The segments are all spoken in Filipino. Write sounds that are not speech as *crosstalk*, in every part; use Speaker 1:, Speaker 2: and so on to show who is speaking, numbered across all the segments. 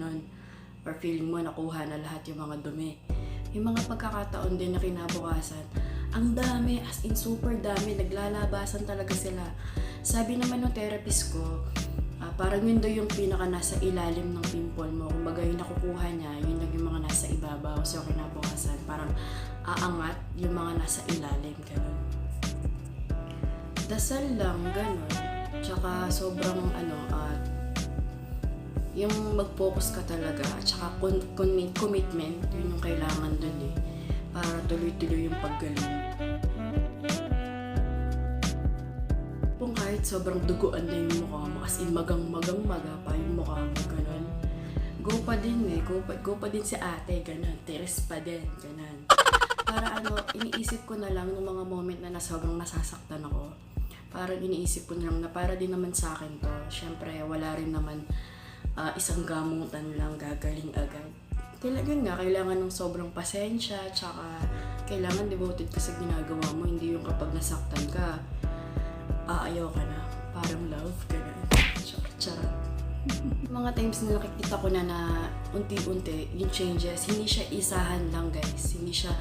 Speaker 1: ganun. Or feeling mo nakuha na lahat yung mga dumi. Yung mga pagkakataon din na kinabukasan, ang dami, as in super dami, naglalabasan talaga sila. Sabi naman ng therapist ko, ah, parang yun daw yung pinaka nasa ilalim ng pimple mo. Kumbaga yung nakukuha niya, yun lang yung mga nasa ibabaw. So kinabukasan, parang aangat yung mga nasa ilalim, ganun. Dasal lang, ganun. Tsaka sobrang ano, at yung mag-focus ka talaga at saka con- con- commitment, yun yung kailangan dun eh. Para tuloy-tuloy yung paggaling. Kung kahit sobrang duguan na yung mukha mo, as in magang-magang maga pa yung mukha mo, ganun. Go pa din eh, go pa, go pa din si ate, ganun. Teres pa din, ganun. Para ano, iniisip ko na lang ng mga moment na na sobrang nasasaktan ako. Parang iniisip ko na lang na para din naman sa akin to. Siyempre, wala rin naman ah, isang gamutan lang gagaling agad. Kailangan nga, kailangan ng sobrang pasensya, tsaka kailangan devoted ka sa ginagawa mo, hindi yung kapag nasaktan ka, aayaw ka na. Parang love, ganun. Char- Charot. *laughs* Mga times na nakikita ko na na unti-unti yung changes, hindi siya isahan lang guys. Hindi siya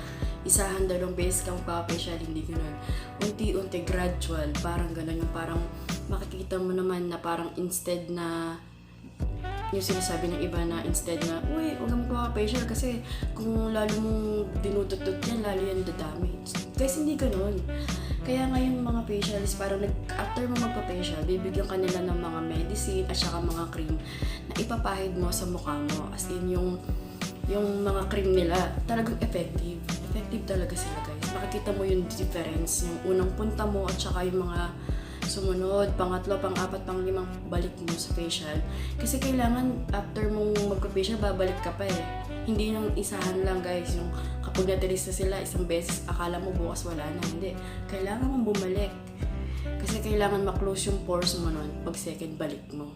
Speaker 1: isahan dalawang beses kang pa-facial, hindi ganun. Unti-unti, gradual, parang ganun. Yung parang makikita mo naman na parang instead na yung sinasabi ng iba na instead na, uy, huwag kang magpapa-facial kasi kung lalo mong dinudutot yan, lalo yan dadamage. Guys, hindi ganun. Kaya nga yung mga facialist, parang nag, after mo magpa-facial, bibigyan ka nila ng mga medicine at saka mga cream na ipapahid mo sa mukha mo. As in, yung, yung mga cream nila, talagang effective. Effective talaga sila, guys. Makikita mo yung difference, yung unang punta mo at saka yung mga sumunod, pangatlo, pang-apat, pang-limang balik mo sa facial. Kasi kailangan after mong magpa-facial, babalik ka pa eh. Hindi nang isahan lang guys, yung kapag natilis na sila isang beses, akala mo bukas wala na. Hindi. Kailangan mong bumalik. Kasi kailangan ma-close yung pores mo nun pag second balik mo.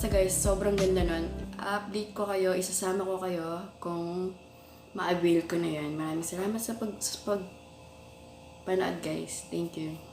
Speaker 1: Basta guys, sobrang ganda nun. Update ko kayo, isasama ko kayo kung ma-avail ko na yan. Maraming salamat sa pag, sa pag panood guys. Thank you.